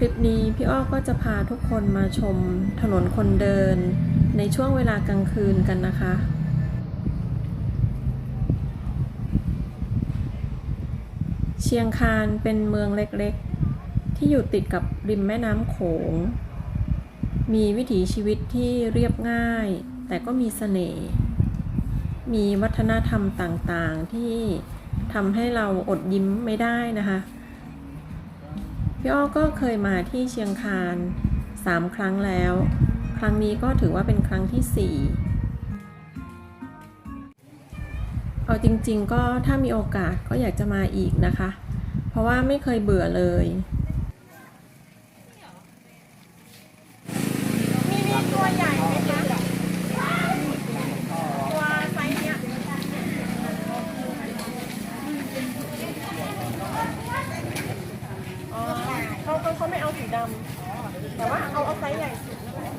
คลิปนี้พี่อ้อก็จะพาทุกคนมาชมถนนคนเดิน ในช่วงเวลากลางคืนกันนะคะเชียงคานเป็นเมืองเล็กๆ ที่อยู่ติดกับริมแม่น้ำโขง มีวิถีชีวิตที่เรียบง่าย แต่ก็มีเสน่ห์ มีวัฒนธรรมต่างๆที่ทำให้เราอดยิ้มไม่ได้นะคะ พี่อ้อก็เคยมาที่เชียงคานสามครั้งแล้ว ครั้งนี้ก็ถือว่าเป็นครั้งที่สี่เอาจริงๆก็ถ้ามีโอกาสก็อยากจะมาอีกนะคะ เพราะว่าไม่เคยเบื่อเลย มีมีตัวใหญ่ไหมคะ ตัวไซส์เนี้ยอ๋อ เขาเขาเขาไม่เอาสีดำแต่ว่าเอาเอาไซส์ใหญ่สุดนะคะ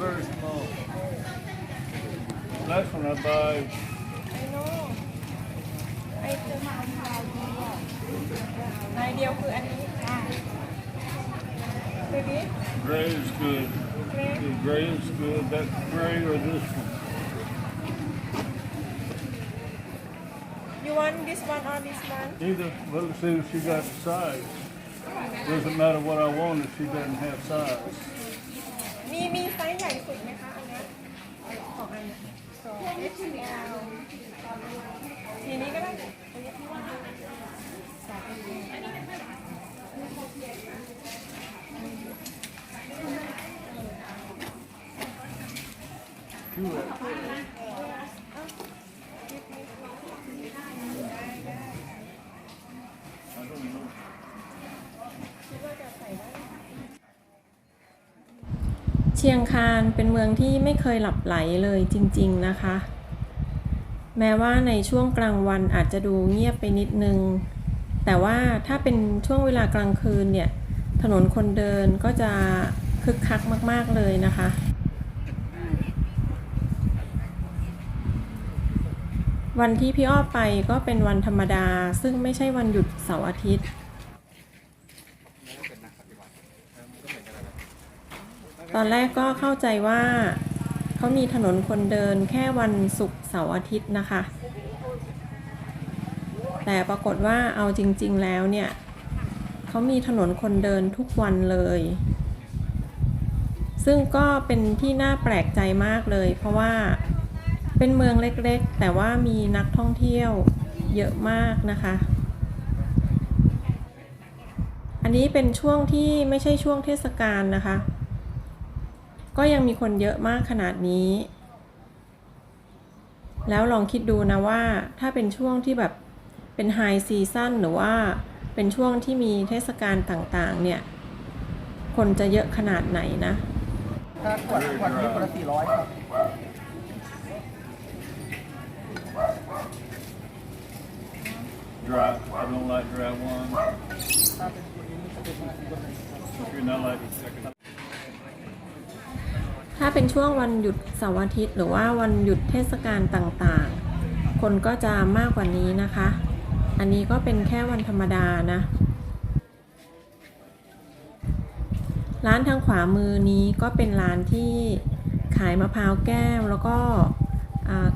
Very small. Last one I buy ไอโน่ไอตัวมาเอาลายเดียวลายเดียวคืออันนี้เบบี้ gray is good. Gray? The gray is good. That gray or this one. you want this one or this one Either. Well, let's see if she got the size. Doesn't matter what I want if she doesn't have size. มีมีไซส์ใหญ่สุดไหมคะ อันเนี้ยสองอันเนี่ยสอง XL ทีนี้ก็ได้ ชียงคานเป็นเมืองที่ไม่เคยหลับไหลเลยจริง ๆนะคะ แม้ว่าในช่วงกลางวันอาจจะดูเงียบไปนิดนึง แต่ว่าถ้าเป็นช่วงเวลากลางคืนเนี่ย ถนนคนเดินก็จะคึกคักมาก ๆเลยนะคะวันที่พี่อ้อไปก็เป็นวันธรรมดา ซึ่งไม่ใช่วันหยุดเสาร์อาทิตย์ ตอนแรกก็เข้าใจว่าเขามีถนนคนเดินแค่วันศุกร์เสาร์อาทิตย์นะคะ แต่ปรากฏว่าเอาจริง ๆ แล้วเนี่ยเขามีถนนคนเดินทุกวันเลย ซึ่งก็เป็นที่น่าแปลกใจมากเลย เพราะว่าเป็นเมืองเล็กๆ แต่ว่ามีนักท่องเที่ยวเยอะมากนะคะ อันนี้เป็นช่วงที่ไม่ใช่ช่วงเทศกาลนะคะ ก็ยังมีคนเยอะมากขนาดนี้ แล้วลองคิดดูนะว่าถ้าเป็นช่วงที่แบบเป็นไฮซีซั่นหรือว่าเป็นช่วงที่มีเทศกาลต่างๆ เนี่ย คนจะเยอะขนาดไหนนะถ้าขวดขวดนี้ขวดละสี่ร้อยครับ Dry. I don't like dry one. ถ้าเป็นขวดนี้จะเป็นสี่ร้อย If you're not like it, second. ถ้าเป็นช่วงวันหยุดเสาร์อาทิตย์ หรือว่าวันหยุดเทศกาลต่างๆ คนก็จะมากกว่านี้นะคะ อันนี้ก็เป็นแค่วันธรรมดานะ ร้านทางขวามือนี้ก็เป็นร้านที่ขายมะพร้าวแก้วแล้วก็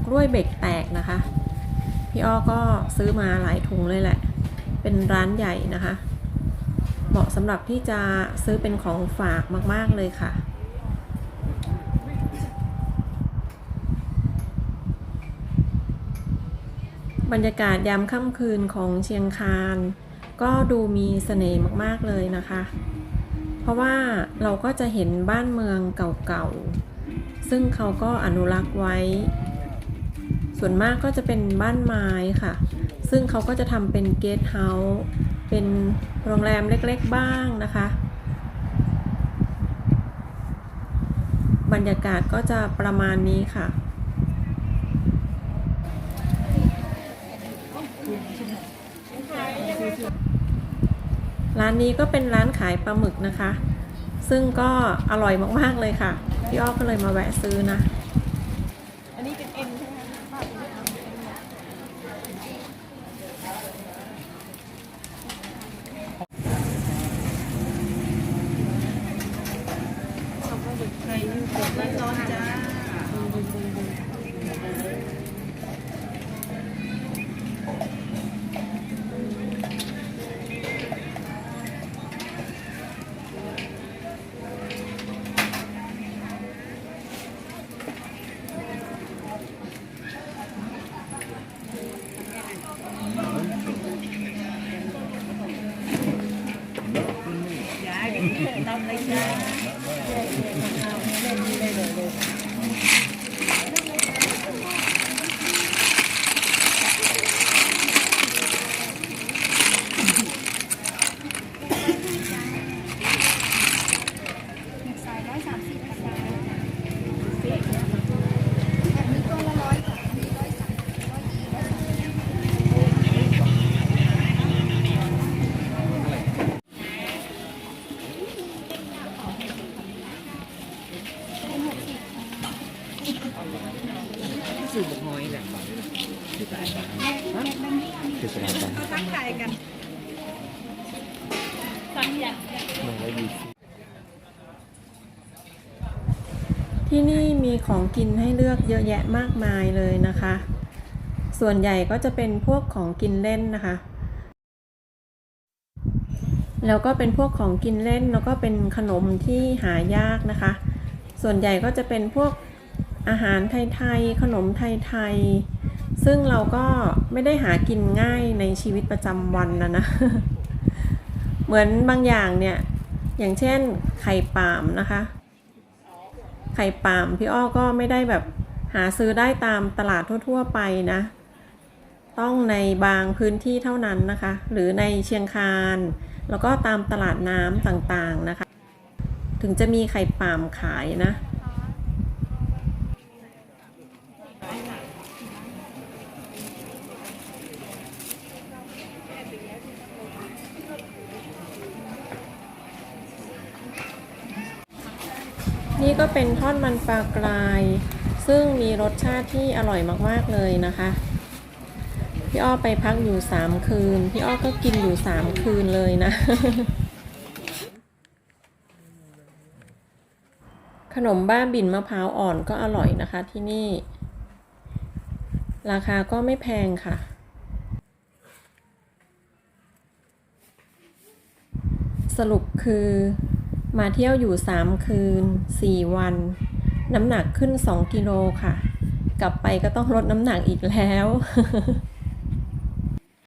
กล้วยเบกแตกนะคะ พี่อ้อก็ซื้อมาหลายถุงเลยแหละ เป็นร้านใหญ่นะคะ เหมาะสำหรับที่จะซื้อเป็นของฝากมากๆเลยค่ะ บรรยากาศยามค่ำคืนของเชียงคาน ก็ดูมีเสน่ห์มากๆเลยนะคะ เพราะว่าเราก็จะเห็นบ้านเมืองเก่าๆ ซึ่งเขาก็อนุรักษ์ไว้ ส่วนมากก็จะเป็นบ้านไม้ค่ะ ซึ่งเขาก็จะทำเป็นเกสต์เฮาส์เป็นโรงแรมเล็กๆบ้างนะคะ บรรยากาศก็จะประมาณนี้ค่ะ ร้านนี้ก็เป็นร้านขายปลาหมึกนะคะ ซึ่งก็อร่อยมากๆเลยค่ะ พี่อ้อก็เลยมาแวะซื้อนะ อันนี้เป็นเอ็นใช่ไหมคะำเลยจ้า เขาทักทายกันที่นี่มีของกินให้เลือกเยอะแยะมากมายเลยนะคะ ส่วนใหญ่ก็จะเป็นพวกของกินเล่นนะคะ แล้วก็เป็นพวกของกินเล่นแล้วก็เป็นขนมที่หายากนะคะ ส่วนใหญ่ก็จะเป็นพวกอาหารไทยๆขนมไทยๆ ซึ่งเราก็ไม่ได้หากินง่ายในชีวิตประจำวันนะนะ เหมือนบางอย่างเนี่ย อย่างเช่นไข่ปามนะคะ ไข่ปามพี่อ้อก็ไม่ได้แบบหาซื้อได้ตามตลาดทั่ว ๆ ไปนะ ต้องในบางพื้นที่เท่านั้นนะคะ หรือในเชียงคาน แล้วก็ตามตลาดน้ำต่างๆนะคะ ถึงจะมีไข่ปามขายนะ ก็เป็นทอดมันปลากราย ซึ่งมีรสชาติที่อร่อยมากๆเลยนะคะ พี่อ้อไปพักอยู่สามคืน พี่อ้อก็กินอยู่สามคืนเลยนะ ขนมบ้าบินมะพร้าวอ่อนก็อร่อยนะคะที่นี่ ราคาก็ไม่แพงค่ะสรุปคือ มาเที่ยวอยู่ 3 คืน 4 วัน น้ำหนักขึ้น 2 กิโลค่ะ กลับไปก็ต้องลดน้ำหนักอีกแล้ว